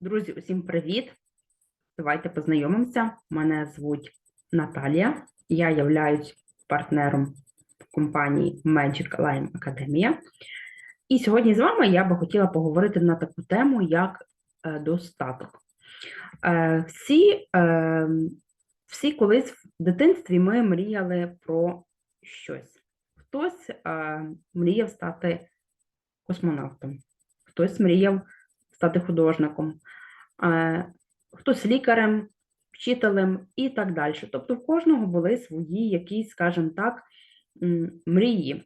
Друзі, усім привіт! Давайте познайомимося. Мене звуть Наталія. Я являюсь партнером компанії Magic Lime Academia. І сьогодні з вами я би хотіла поговорити на таку тему, як е, достаток. Е, Всі, е, всі колись в дитинстві ми мріяли про щось. Хтось мріяв стати космонавтом, хтось мріяв стати художником, е, хтось лікарем, вчителем і так далі. Тобто в кожного були свої якісь, скажімо так, мрії.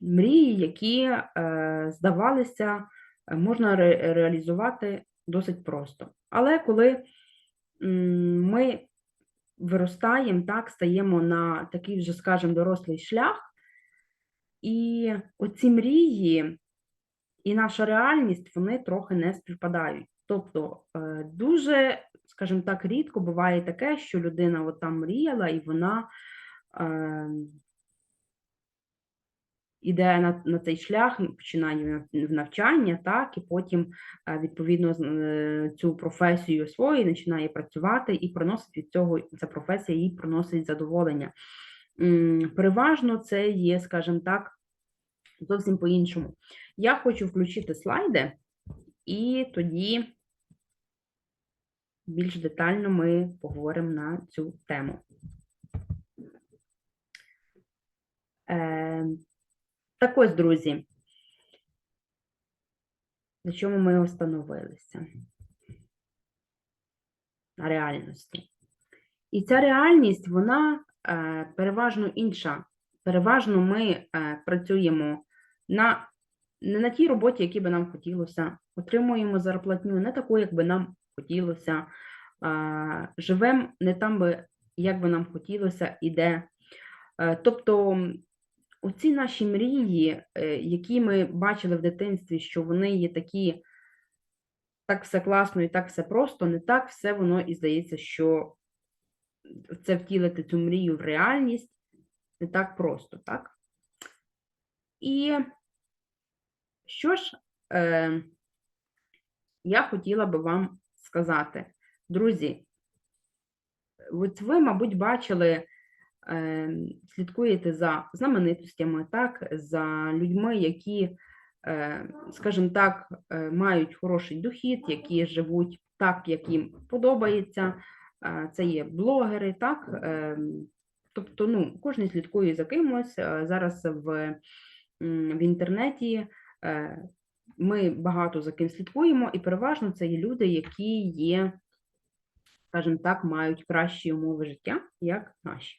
Мрії, які е, здавалися, можна ре- реалізувати досить просто. Але коли ми виростаємо, так, стаємо на такий вже, скажімо, дорослий шлях, і оці мрії і наша реальність вони трохи не співпадають. Тобто е, дуже, скажімо так, рідко буває таке, що людина от там мріяла, і вона е, іде на, на цей шлях, починає нав- навчання, так, і потім, е, відповідно, е, цю професію освоює, починає працювати і приносить від цього, ця професія їй приносить задоволення. Переважно це є, скажімо так, зовсім по-іншому. Я хочу включити слайди, і тоді більш детально ми поговоримо на цю тему. Е, так ось, друзі, на чому ми остановилися? На реальності. І ця реальність, вона е, переважно інша. Переважно ми е, працюємо на, не на тій роботі, які би нам хотілося, отримуємо зарплатню не таку, як би нам хотілося, живемо не там, би, як би нам хотілося, і. Е, тобто, оці наші мрії, е, які ми бачили в дитинстві, що вони є такі, так все класно і так все просто, не так все воно і здається, що це втілити цю мрію в реальність не так просто, так? І що ж е, я хотіла би вам сказати, друзі, от ви, мабуть, бачили, е, слідкуєте за знаменитостями, так, за людьми, які, е, скажімо так, е, мають хороший дохід, які живуть так, як їм подобається. Е, Це є блогери, так. е, Тобто, ну, кожен слідкує за кимось. е, Зараз в, в інтернеті е, ми багато за ким слідкуємо, і переважно це є люди, які є, скажімо так, мають кращі умови життя, як наші.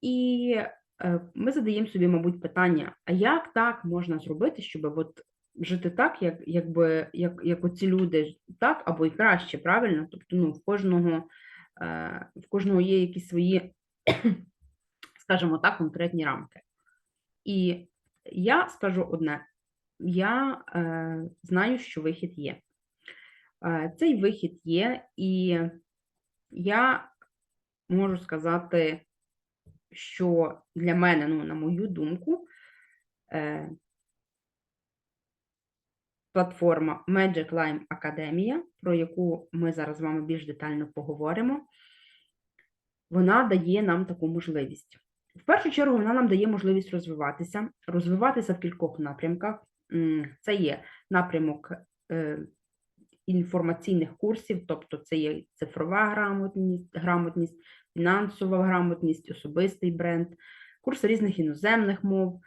І е, ми задаємо собі, мабуть, питання: а як так можна зробити, щоб от жити так, як, якби, як, як оці люди, так, або й краще, правильно? Тобто, ну, в кожного, е, в кожного є якісь свої, скажімо так, конкретні рамки. І я скажу одне: я е, знаю, що вихід є. Е, цей вихід є, і я можу сказати, що для мене, ну, на мою думку, е, платформа Magic Lime Academia, про яку ми зараз з вами більш детально поговоримо, вона дає нам таку можливість. В першу чергу, вона нам дає можливість розвиватися, розвиватися в кількох напрямках. Це є напрямок е, інформаційних курсів, тобто це є цифрова грамотність, грамотність, фінансова грамотність, особистий бренд, курси різних іноземних мов.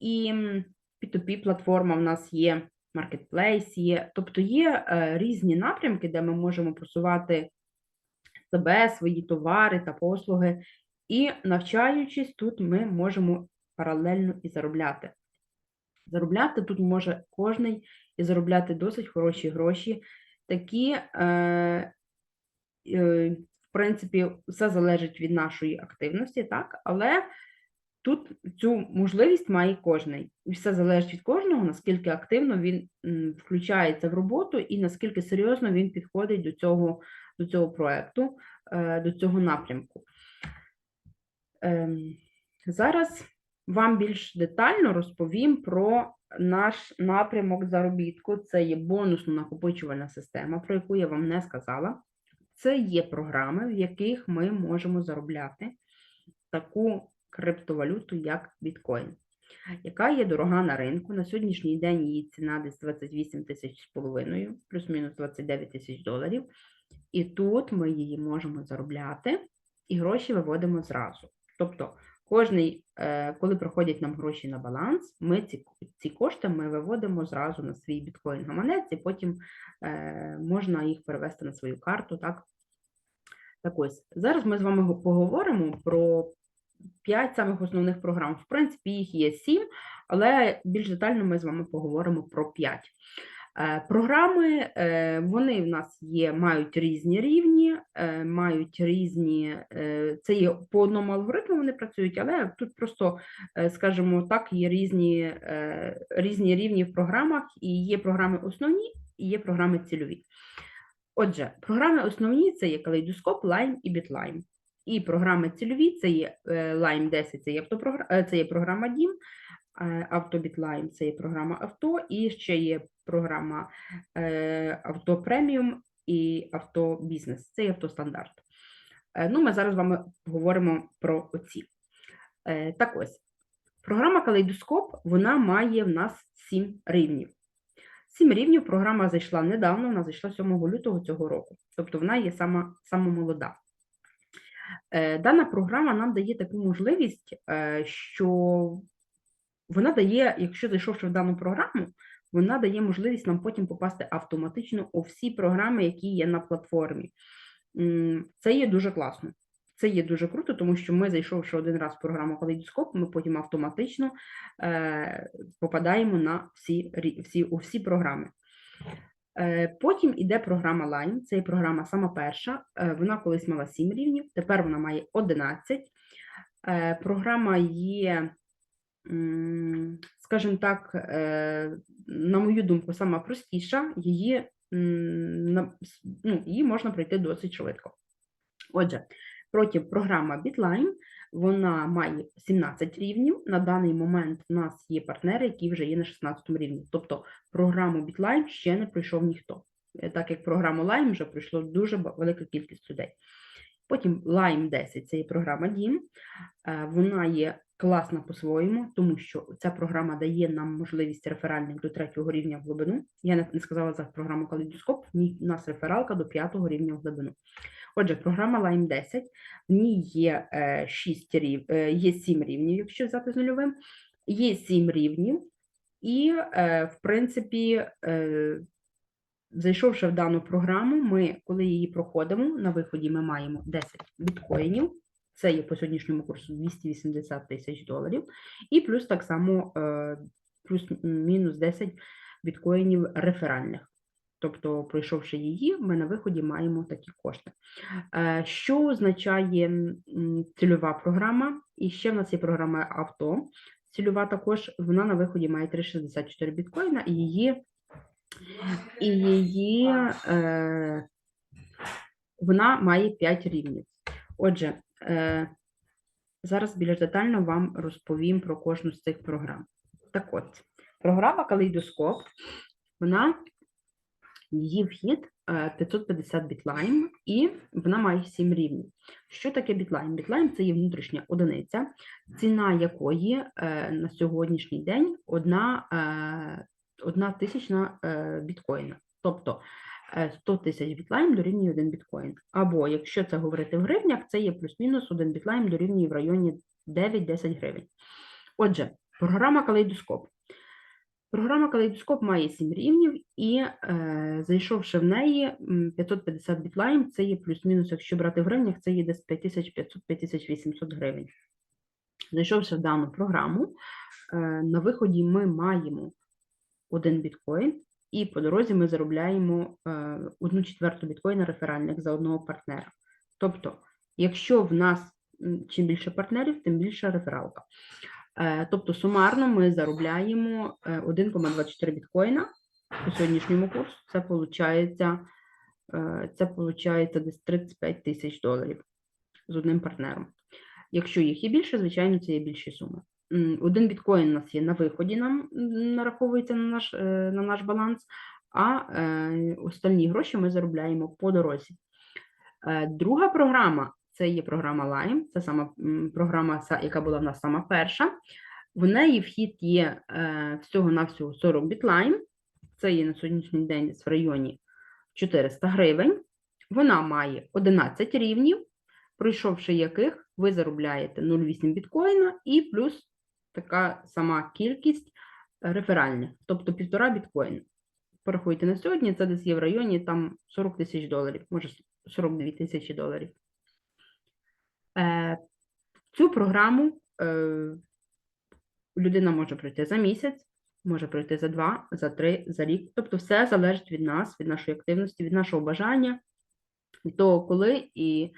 І м, P2P платформа в нас є, маркетплейс є, тобто є е, різні напрямки, де ми можемо просувати себе, свої товари та послуги. І навчаючись, тут ми можемо паралельно і заробляти. Заробляти тут може кожний і заробляти досить хороші гроші. Такі, е, е, в принципі, все залежить від нашої активності, так? Але тут цю можливість має кожний. І все залежить від кожного, наскільки активно він включається в роботу і наскільки серйозно він підходить до цього, до цього проекту, е, до цього напрямку. Ем, Зараз вам більш детально розповім про наш напрямок заробітку це є бонусно накопичувальна система, про яку я вам не сказала. Це є програми, в яких ми можемо заробляти таку криптовалюту, як біткоін, яка є дорога на ринку. На сьогоднішній день її ціна десь 28 тисяч з половиною, плюс-мінус 29 тисяч доларів. І тут ми її можемо заробляти, і гроші виводимо зразу. Тобто, кожний, е, коли приходять нам гроші на баланс, ми ці, ці кошти ми виводимо зразу на свій біткоін гаманець, і потім е, можна їх перевести на свою карту. Так, так ось зараз ми з вами поговоримо про 5 самих основних програм. В принципі, їх є 7, але більш детально ми з вами поговоримо про 5. Е, Програми е, вони в нас є, мають різні рівні, е, мають різні, це є по одному алгоритму вони працюють, але тут просто, скажімо так, є різні, різні рівні в програмах, і є програми основні, і є програми цільові. Отже, програми основні це є калейдоскоп, Lime і BitLime. І програми цільові це є Lime 10, це є, це є програма DIM, е, AutoBitLime це є програма авто, і ще є програма е, Авто Преміум і Авто Бізнес, це є автостандарт. Е, Ну, ми зараз з вами говоримо про оці. Так ось, програма Калейдоскоп, вона має в нас 7 рівнів. 7 рівнів програма зайшла недавно, вона зайшла 7 лютого цього року. Тобто вона є сама, сама молода. Дана програма нам дає таку можливість, що вона дає, якщо зайшовши в дану програму, вона дає можливість нам потім попасти автоматично у всі програми, які є на платформі. Це є дуже класно. Це є дуже круто, тому що ми, зайшовши один раз в програму Калейдоскоп, ми потім автоматично е, попадаємо на всі, всі, у всі програми. Е, Потім іде програма Line, це є програма сама перша. е, Вона колись мала 7 рівнів, тепер вона має 11. Е, Програма є, скажімо так, е, на мою думку, сама простіша, її, ну, її можна пройти досить швидко. Отже, потім програма Bitline, вона має 17 рівнів. На даний момент в нас є партнери, які вже є на 16 рівні. Тобто програму Bitline ще не пройшов ніхто. Е, Так як програму Lime вже пройшло дуже велика кількість людей. Потім Lime 10 це є програма DIM. Е, Вона є класна по-своєму, тому що ця програма дає нам можливість реферальних до третього рівня в глибину. Я не сказала за програму Калейдоскоп, в нас рефералка до п'ятого рівня в глибину. Отже, програма Lime 10, в ній є, е, 6 рів, е, є 7 рівнів, якщо взяти з нульовим, є 7 рівнів, і, е, в принципі, е, зайшовши в дану програму, ми, коли її проходимо, на виході ми маємо 10 біткоїнів, це є по сьогоднішньому курсу 280 тисяч доларів, і плюс так само е, плюс-мінус 10 біткоїнів реферальних. Тобто, пройшовши її, ми на виході маємо такі кошти. Е, Що означає цільова програма? І ще в нас є програма авто. Цільова також, вона на виході має 364 біткоїна, і її, і її е, вона має 5 рівнів. Отже, зараз більш детально вам розповім про кожну з цих програм. Так от, програма Калейдоскоп, вона її вхід е, 550 бітлайн, і вона має 7 рівнів. Що таке бітлайн? Бітлайн це є внутрішня одиниця, ціна якої е, на сьогоднішній день одна, е, одна тисячна е, біткоїна. Тобто е, 100 тисяч бітлайн дорівнює 1 біткоін. Або, якщо це говорити в гривнях, це є плюс-мінус 1 бітлайн дорівнює в районі 9-10 гривень. Отже, програма Калейдоскоп. Програма Калейдоскоп має 7 рівнів, і е, зайшовши в неї, 550 бітлайн, це є плюс-мінус, якщо брати в гривнях, це є десь 5500-5800 гривень. Зайшовши в дану програму, е, на виході ми маємо один біткоін, і по дорозі ми заробляємо е, одну четверту біткоїна реферальних за одного партнера. Тобто, якщо в нас чим більше партнерів, тим більша рефералка. Е, Тобто сумарно ми заробляємо е, 1,24 біткоїна по сьогоднішньому курсу. Це виходить, це виходить десь 35 тисяч доларів з одним партнером. Якщо їх є більше, звичайно, це є більші суми. Один біткоін у нас є на виході, нам нараховується на наш, е, на наш баланс, а е, остальні гроші ми заробляємо по дорозі. Е, Друга програма це є програма Lime, це сама програма, яка була в нас сама перша. В неї вхід є всього-навсього 40 бітлайн. Це є на сьогоднішній день в районі 400 гривень. Вона має 11 рівнів, пройшовши яких ви заробляєте 0,8 біткоїна і плюс така сама кількість е, реферальних, тобто півтора біткоїна. Порахуйте на сьогодні, це десь є в районі там 40 тисяч доларів, може 42 тисячі доларів. Е, Цю програму е, людина може пройти за місяць, може пройти за два, за три, за рік. Тобто все залежить від нас, від нашої активності, від нашого бажання, від того, коли і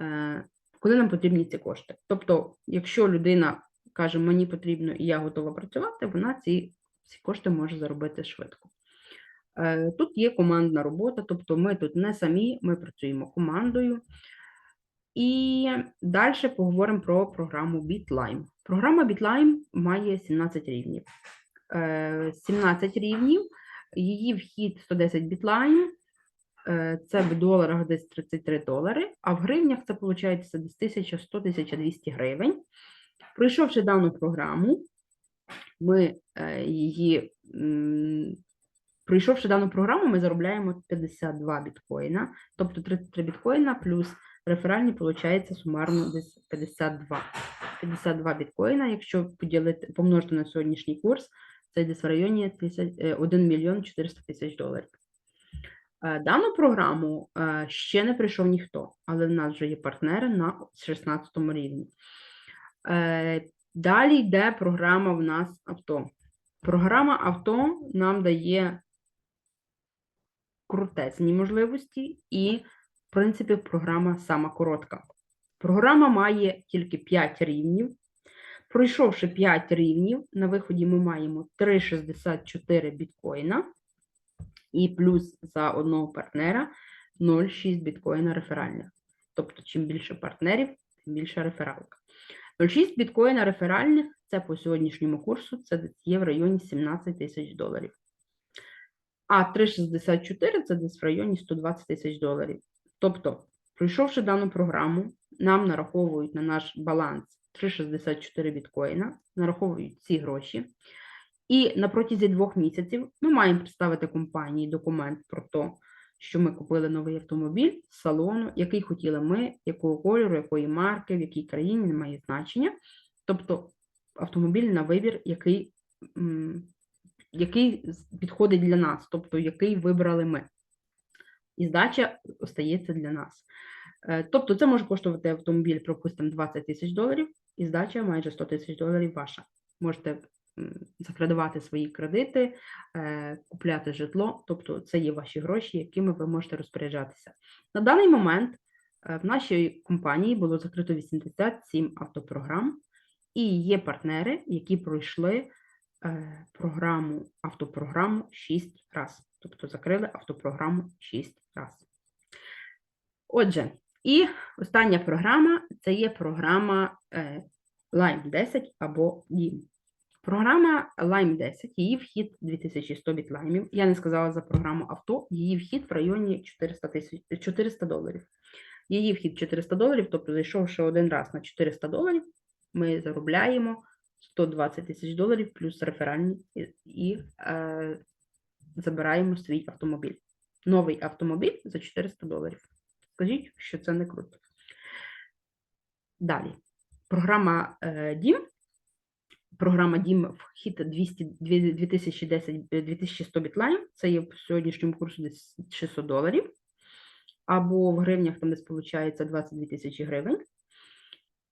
е, коли нам потрібні ці кошти. Тобто, якщо людина каже, мені потрібно і я готова працювати, вона ці, ці кошти може заробити швидко. Е, Тут є командна робота, тобто ми тут не самі, ми працюємо командою. І далі поговоримо про програму BitLime. Програма BitLime має 17 рівнів. Е, 17 рівнів, її вхід 110 бітлайн, е, це в доларах десь 33 долари, а в гривнях це виходить десь 1100-1200 гривень. Пройшовши дану програму, ми е, її, пройшовши дану програму, ми заробляємо 52 біткоїна, тобто 33 біткоїна плюс реферальні, виходить сумарно десь 52. 52 біткоїна, якщо поділити, помножити на сьогоднішній курс, це десь в районі 1000, е, 1 мільйон 400 тисяч доларів. Е, Дану програму ще не прийшов ніхто, але в нас вже є партнери на 16 рівні. Е, Далі йде програма в нас авто. Програма авто нам дає крутезні можливості, і, в принципі, програма сама коротка. Програма має тільки 5 рівнів. Пройшовши 5 рівнів, на виході ми маємо 3,64 біткоїна і плюс за одного партнера 0,6 біткоїна реферальних. Тобто, чим більше партнерів, тим більша рефералка. 0,6 біткоїна реферальних це по сьогоднішньому курсу, це є в районі 17 тисяч доларів. А 3,64 це десь в районі 120 тисяч доларів. Тобто, пройшовши дану програму, нам нараховують на наш баланс 3,64 біткоїна, нараховують ці гроші. І на протязі двох місяців ми маємо представити компанії документ про те, що ми купили новий автомобіль з салону, який хотіли ми, якого кольору, якої марки, в якій країні, не має значення. Тобто автомобіль на вибір, який, який підходить для нас, тобто який вибрали ми. І здача остається для нас. Е, Тобто це може коштувати автомобіль, припустимо, 20 тисяч доларів, і здача майже 100 тисяч доларів ваша. Можете закрадувати свої кредити, е, купляти житло, тобто це є ваші гроші, якими ви можете розпоряджатися. На даний момент е, в нашій компанії було закрито 87 автопрограм, і є партнери, які пройшли е, програму, автопрограму 6 разів. Тобто закрили автопрограму 6 разів. Отже, і остання програма це є програма Lime 10 або DIM. Програма Lime 10, її вхід 2100 бітлаймів. Я не сказала за програму авто, її вхід в районі 400 тисяч 400 доларів. Її вхід 400 доларів, тобто зайшовши один раз на 400 доларів, ми заробляємо 120 тисяч доларів плюс реферальні і, і е, забираємо свій автомобіль. Новий автомобіль за 400 доларів. Скажіть, що це не круто. Далі. Програма е, Дім. Програма Дім вхід 200, 2010, е, 2100 бітлайн. Це є в сьогоднішньому курсу десь 600 доларів. Або в гривнях там десь виходить 22 тисячі гривень.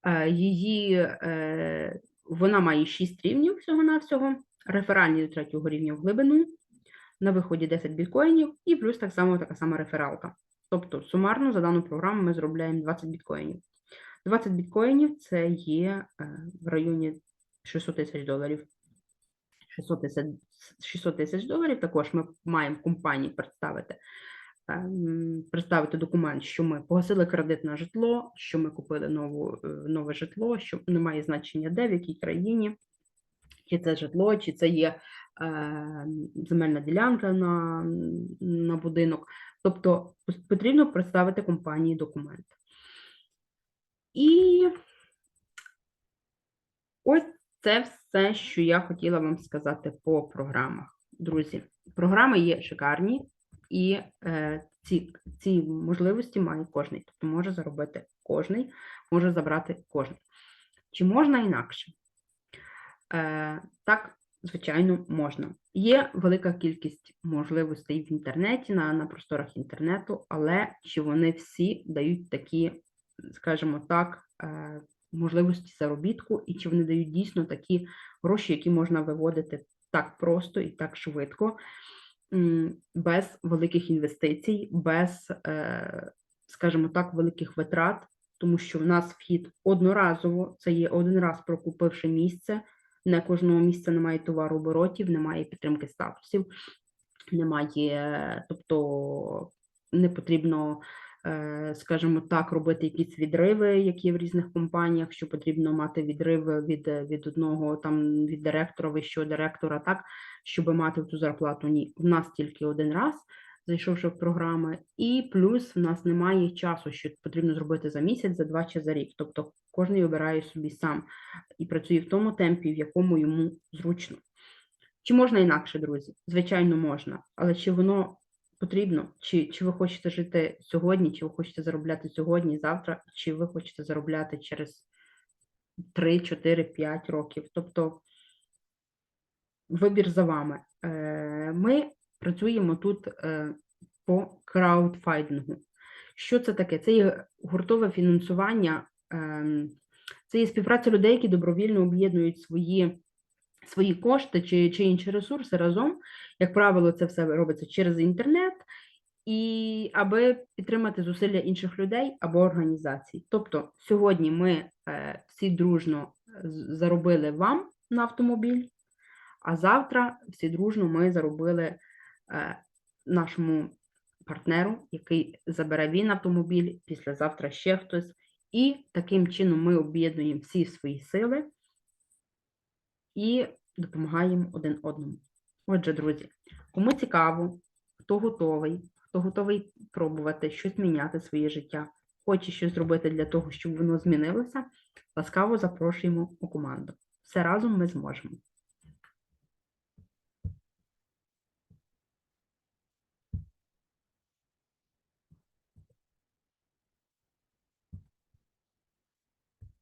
Е, Її, е, вона має 6 рівнів всього-навсього. Реферальні до третього рівня в глибину. На виході 10 біткоїнів і плюс так само така сама рефералка. Тобто сумарно за дану програму ми заробляємо 20 біткоїнів. 20 біткоїнів це є е, в районі 600 тисяч доларів. 600 тисяч 600 тисяч доларів також ми маємо компанії представити ем, представити документ, що ми погасили кредит на житло, що ми купили нову, е, нове житло, що немає значення де, в якій країні, чи це житло, чи це є е, земельна ділянка на, на будинок. Тобто потрібно представити компанії документ. І ось це все, що я хотіла вам сказати по програмах. Друзі, програми є шикарні, і е, ці, ці можливості має кожний. Тобто може заробити кожний, може забрати кожний. Чи можна інакше? Е, так, звичайно, можна. Є велика кількість можливостей в інтернеті, на, на просторах інтернету, але чи вони всі дають такі, скажімо так, е, можливості заробітку, і чи вони дають дійсно такі гроші, які можна виводити так просто і так швидко, без великих інвестицій, без, е, скажімо так, великих витрат, тому що в нас вхід одноразово, це є один раз прокупивши місце. Не кожного місця немає товарооборотів, немає підтримки статусів, немає, тобто не потрібно, скажімо так, робити якісь відриви, які в різних компаніях, що потрібно мати відриви від, від одного там від директора, вищого директора, так, щоб мати ту зарплату. Ні, в нас тільки один раз. Зайшовши в програми, і плюс в нас немає часу, що потрібно зробити за місяць, за два чи за рік. Тобто кожен обирає собі сам і працює в тому темпі, в якому йому зручно. Чи можна інакше, друзі? Звичайно, можна, але чи воно потрібно? Чи, чи ви хочете жити сьогодні, чи ви хочете заробляти сьогодні, завтра, чи ви хочете заробляти через 3, 4, 5 років? Тобто вибір за вами. Е, Ми працюємо тут е, по краудфандингу. Що це таке? Це є гуртове фінансування, ем, це є співпраця людей, які добровільно об'єднують свої, свої кошти чи, чи інші ресурси разом. Як правило, це все робиться через інтернет, і аби підтримати зусилля інших людей або організацій. Тобто, сьогодні ми е, всі дружно заробили вам на автомобіль, а завтра всі дружно ми заробили е, нашому партнеру, який забере він автомобіль, післязавтра ще хтось. І таким чином ми об'єднуємо всі свої сили і допомагаємо один одному. Отже, друзі, кому цікаво, хто готовий, хто готовий пробувати щось міняти своє життя, хоче щось зробити для того, щоб воно змінилося, ласкаво запрошуємо у команду. Все разом ми зможемо.